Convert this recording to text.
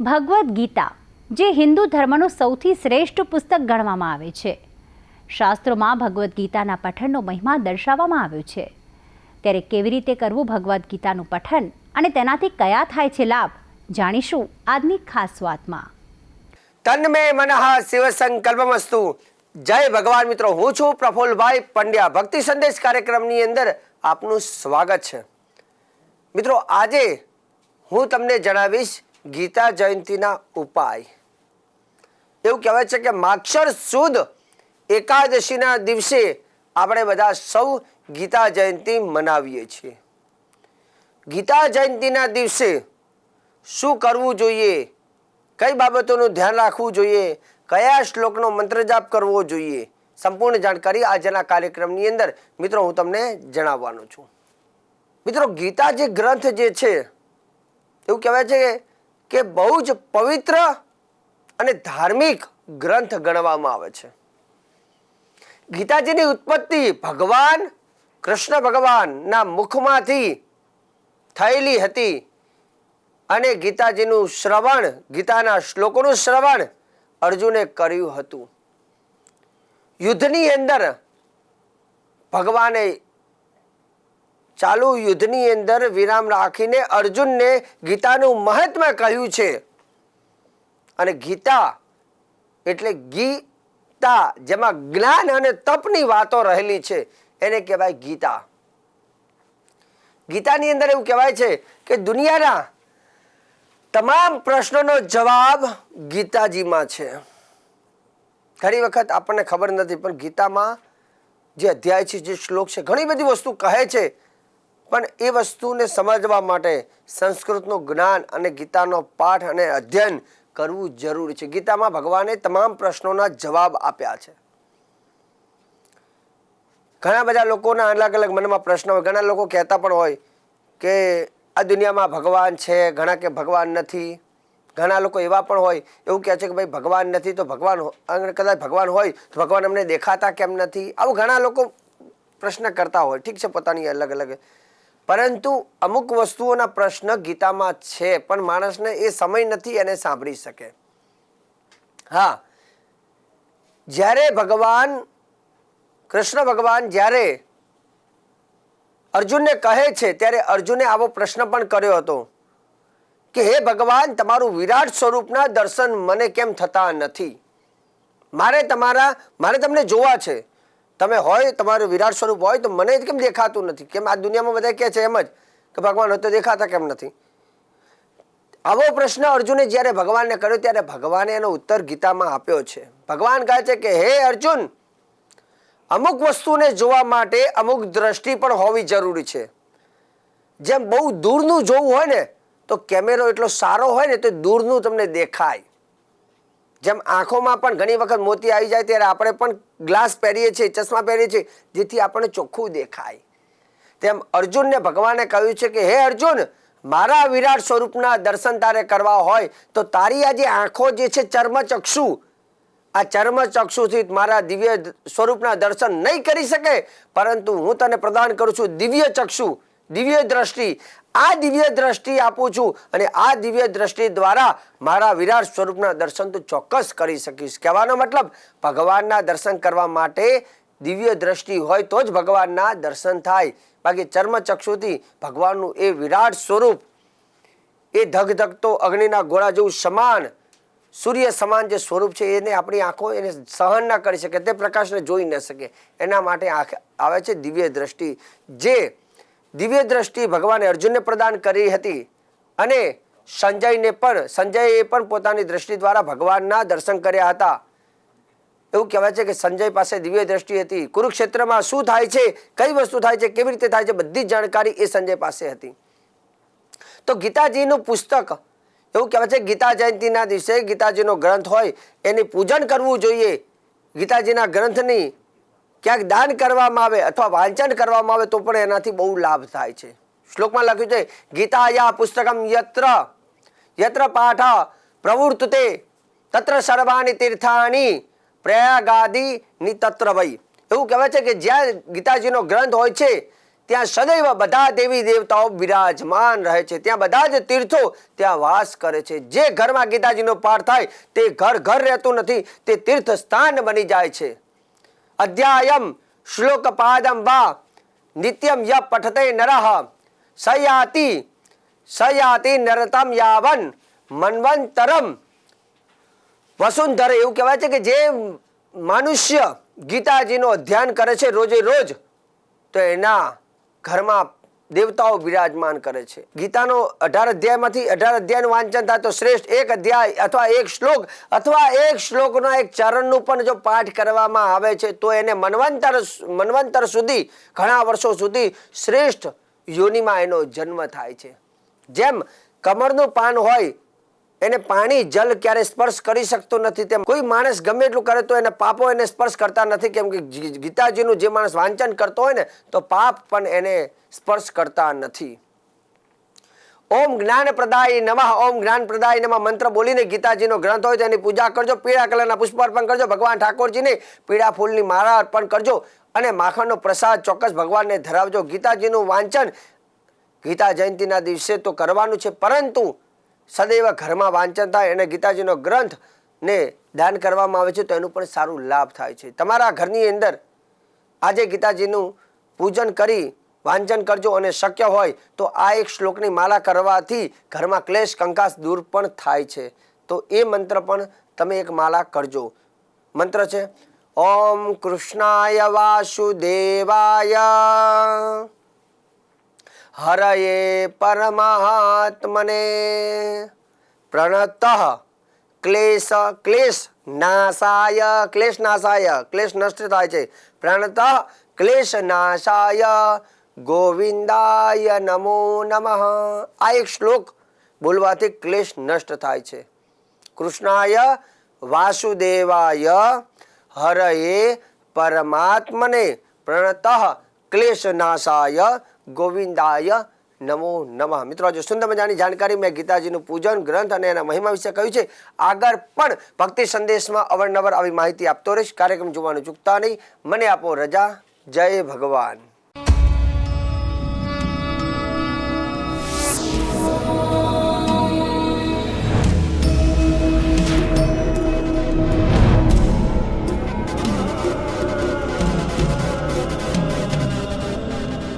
ભગવદ્ ગીતા, જે હિન્દુ ધર્મનું સૌથી શ્રેષ્ઠ પુસ્તક ગણવામાં આવે છે. શાસ્ત્રોમાં ભગવદ્ ગીતાના પઠનનો મહિમા દર્શાવવામાં આવ્યો છે. ત્યારે કેવી રીતે કરવું ભગવદ્ ગીતાનું પઠન અને તેનાથી કયા થાય છે લાભ, જાણીશું આજની ખાસ વાતમાં. તન્મે મનઃ શિવ સંકલ્પમસ્તુ. જય ભગવાન મિત્રો, હું છું પ્રફુલભાઈ પંડ્યા. ભક્તિ સંદેશ કાર્યક્રમની અંદર આપનું સ્વાગત છે. મિત્રો, આજે હું તમને જણાવીશ ગીતા જયંતીના ઉપાય. એવું કહેવાય છે કે માક્ષર સુદ એકાદશીના દિવસે આપણે બધા સૌ ગીતા જયંતી મનાવીએ છીએ. ગીતા જયંતીના દિવસે શું કરવું જોઈએ? કઈ બાબતોનું ધ્યાન રાખવું જોઈએ? કયા શ્લોકનો મંત્ર જાપ કરવો જોઈએ? સંપૂર્ણ જાણકારી આજના કાર્યક્રમની અંદર મિત્રો હું તમને જણાવવાનો છું. મિત્રો ગીતા જે ગ્રંથ જે છે, એવું કહેવાય છે કે બહુ જ પવિત્ર અને ધાર્મિક ગ્રંથ ગણવામાં આવે છે. ગીતાજીની ઉત્પત્તિ ભગવાન, કૃષ્ણ ભગવાનના મુખમાંથી થયેલી હતી અને ગીતાજીનું શ્રવણ, ગીતાના શ્લોકોનું શ્રવણ અર્જુને કર્યું હતું. યુદ્ધની અંદર ભગવાને ચાલુ યુદ્ધની અંદર વિરામ રાખીને અર્જુનને ગીતાનું મહત્વ કહ્યું છે. અને ગીતા એટલે ગીતા, જેમાં જ્ઞાન અને તપની વાતો રહેલી છે. એને કહેવાય ગીતા. ગીતાની અંદર એવું કહેવાય છે કે દુનિયાના તમામ પ્રશ્નોનો જવાબ ગીતાજીમાં છે. ઘણી વખત આપણને ખબર નથી, પણ ગીતામાં જે અધ્યાય છે, જે શ્લોક છે, ઘણી બધી વસ્તુ કહે છે. પણ એ વસ્તુને સમજવા માટે સંસ્કૃતનું જ્ઞાન અને ગીતાનો પાઠ અને અધ્યયન કરવું જરૂરી છે. ગીતામાં ભગવાને તમામ પ્રશ્નોના જવાબ આપ્યા છે. ઘણા બધા લોકોના અલગ અલગ મનમાં પ્રશ્નો હોય. ઘણા લોકો કહેતા પણ હોય કે આ દુનિયામાં ભગવાન છે, ઘણા કે ભગવાન નથી. ઘણા લોકો એવા પણ હોય, એવું કહે છે કે ભાઈ ભગવાન નથી તો ભગવાન કદાચ ભગવાન હોય તો ભગવાન અમને દેખાતા કેમ નથી? આવું ઘણા લોકો પ્રશ્ન કરતા હોય. ઠીક છે, પોતાની અલગ અલગ પરંતુ અમુક વસ્તુઓના પ્રશ્ન ગીતામાં છે, પણ માણસને એ સમય નથી એને સાંભળી શકે. હા, જ્યારે ભગવાન, કૃષ્ણ ભગવાન જ્યારે અર્જુનને કહે છે, ત્યારે અર્જુને આવો પ્રશ્ન પણ કર્યો હતો કે, હે ભગવાન, તમારું વિરાટ સ્વરૂપના દર્શન મને કેમ થતા નથી? મારે તમારા, મારે તમને જોવા છે. તમે હોય, તમારું વિરાટ સ્વરૂપ હોય તો મને કેમ દેખાતું નથી? કેમ આ દુનિયામાં બધા કહે છે એમ જ કે ભગવાન હોય તો દેખાતા કેમ નથી? આવો પ્રશ્ન અર્જુને જ્યારે ભગવાનને કર્યો, ત્યારે ભગવાને એનો ઉત્તર ગીતામાં આપ્યો છે. ભગવાન કહે છે કે, હે અર્જુન, અમુક વસ્તુને જોવા માટે અમુક દ્રષ્ટિ પણ હોવી જરૂરી છે. જેમ બહુ દૂરનું જોવું હોય ને, તો કેમેરો એટલો સારો હોય ને, તો દૂરનું તમને દેખાય. જેમ આંખોમાં પણ ઘણી વખત મોતી આવી જાય, ત્યારે આપણે પણ ગ્લાસ પહેરીએ છીએ, ચશ્મા પહેરીએ છીએ, જેથી આપણને ચોખ્ખું દેખાય. તેમ અર્જુનને ભગવાને કહ્યું છે કે, હે અર્જુન, મારા વિરાટ સ્વરૂપના દર્શન તારે કરવા હોય, તો તારી આ જે આંખો જે છે ચર્મચક્ષુ. આ ચર્મચક્ષુથી મારા દિવ્ય સ્વરૂપના દર્શન નહીં કરી શકે, પરંતુ હું તને પ્રદાન કરું છું દિવ્ય ચક્ષુ દિવ્ય દ્રષ્ટિ. આ દિવ્ય દ્રષ્ટિ આપું છું અને આ દિવ્ય દ્રષ્ટિ દ્વારા મારા વિરાટ સ્વરૂપના દર્શન તો ચોક્કસ કરી શકીશ. કહેવાનો મતલબ, ભગવાનના દર્શન કરવા માટે દિવ્ય દ્રષ્ટિ હોય તો જ ભગવાનના દર્શન થાય. બાકી ચર્મચક્ષુથી ભગવાનનું એ વિરાટ સ્વરૂપ, એ ધગધગતો અગ્નિના ગોળા જેવું સમાન, સૂર્ય સમાન જે સ્વરૂપ છે, એને આપણી આંખો એને સહન ના કરી શકે, તે પ્રકાશને જોઈ ન શકે. એના માટે આંખ આવે છે દિવ્ય દ્રષ્ટિ, જે દિવ્ય દ્રષ્ટિ ભગવાને અર્જુનને પ્રદાન કરી હતી અને સંજયને પણ, સંજયે પણ પોતાની દ્રષ્ટિ દ્વારા ભગવાનના દર્શન કર્યા હતા. એવું કહેવાય છે કે સંજય પાસે દિવ્ય દ્રષ્ટિ હતી. કુરુક્ષેત્રમાં શું થાય છે, કઈ વસ્તુ થાય છે, કેવી રીતે થાય છે, બધી જાણકારી એ સંજય પાસે હતી. તો ગીતાજીનું પુસ્તક, એવું કહેવાય છે, ગીતા જયંતિના દિવસે ગીતાજીનો ગ્રંથ હોય, એની પૂજન કરવું જોઈએ. ગીતાજીના ગ્રંથની ક્યાંક દાન કરવામાં આવે અથવા વાંચન કરવામાં આવે તો પણ એનાથી બહુ લાભ થાય છે. શ્લોકમાં લખ્યું છે, ગીતાયા પુસ્તકમ યત્ર યત્ર પાઠ પ્રવૃત્તે તત્ર સર્વાણી તીર્થાની પ્રયાગાદી ની તત્ર વૈ. એવું કહેવાય છે કે જ્યાં ગીતાજીનો ગ્રંથ હોય છે, ત્યાં સદૈવ બધા દેવી દેવતાઓ બિરાજમાન રહે છે. ત્યાં બધા જ તીર્થો ત્યાં વાસ કરે છે. જે ઘરમાં ગીતાજીનો પાઠ થાય, તે ઘર ઘર રહેતું નથી, તે તીર્થ સ્થાન બની જાય છે. અધ્યાયમ શ્લોક પાદમ વા નિત્યમ ય પઠતે નરઃ સયાતિ સયાતિ નરતમ યાવન મન્વંતરમ વસુંધર એવું કહેવાય છે કે જે મનુષ્ય ગીતાજીનો ધ્યાન કરે છે રોજે રોજ, તો એના ઘરમાં દેવતાઓ બિરાજમાન કરે છે. ગીતાનો અઢાર અધ્યાયમાંથી અઢાર અધ્યાયનું વાંચન થાય તો શ્રેષ્ઠ એક અધ્યાય અથવા એક શ્લોક અથવા એક શ્લોકના એક ચરણનું પણ જો પાઠ કરવામાં આવે છે, તો એને મનવંતર મનવંતર સુધી, ઘણા વર્ષો સુધી શ્રેષ્ઠ યોનિમાં એનો જન્મ થાય છે. જેમ કમળનું પાન હોય એને પાણી, જલ ક્યારે સ્પર્શ કરી શકતો નથી તેમ. કોઈ માણસ ગમે એટલું કરે તો એને પાપો એને સ્પર્શ કરતા નથી કેમ કે ગીતાજીનું જે માણસ વાંચન કરતો હોય ને, તો પાપ પણ એને સ્પર્શ કરતા નથી. ઓમ જ્ઞાન પ્રદાય નમઃ, ઓમ જ્ઞાન પ્રદાય નમઃ મંત્ર બોલીને ગીતાજીનો ગ્રંથ હોય તેની પૂજા કરજો, પીળા કલરના પુષ્પ અર્પણ કરજો, ભગવાન ઠાકોરજીને પીળા ફૂલની માળા અર્પણ કરજો અને માખણનો પ્રસાદ ચોક્કસ ભગવાનને ધરાવજો. ગીતાજીનું વાંચન ગીતા જયંતિના દિવસે તો કરવાનું છે, પરંતુ સદૈવ ઘરમાં વાંચન થાય અને ગીતાજીનો ગ્રંથને દાન કરવામાં આવે છે, તો એનું પણ સારું લાભ થાય છે. તમારા ઘરની અંદર આજે ગીતાજીનું પૂજન કરી, વાંચન કરજો અને શક્ય હોય તો આ એક શ્લોકની માલા કરવાથી ઘરમાં ક્લેશ, કંકાસ દૂર પણ થાય છે. તો એ મંત્ર પણ તમે એક માલા કરજો. મંત્ર છે, ઓમ કૃષ્ણાય વાસુદેવાય. હરયે પરમાત્મને. પ્રણત ક્લેશ ક્લેશ નાશાય ક્લેશ નાશાય, ક્લેશ નષ્ટ થાય છે. પ્રણત ક્લેશ નાશાય. ગોવિંદાય નમો નમઃ. આ એક શ્લોક બોલવાથી ક્લેશ નષ્ટ થાય છે. કૃષ્ણાય વાસુદેવાય હરયે પરમાત્મને. પ્રણત ક્લેશનાશાય ગોવિંદાય નમો નમઃ. મિત્રો, આજે સુંદર મજાની જાણકારી મેં ગીતાજીનું પૂજન ગ્રંથ અને એના મહિમા વિશે કહ્યું છે. આગળ પણ ભક્તિ સંદેશમાં અવારનવાર આવી માહિતી આપતો રહીશ. કાર્યક્રમ જોવાનું ચૂકતા નહીં. મને આપો રજા. જય ભગવાન.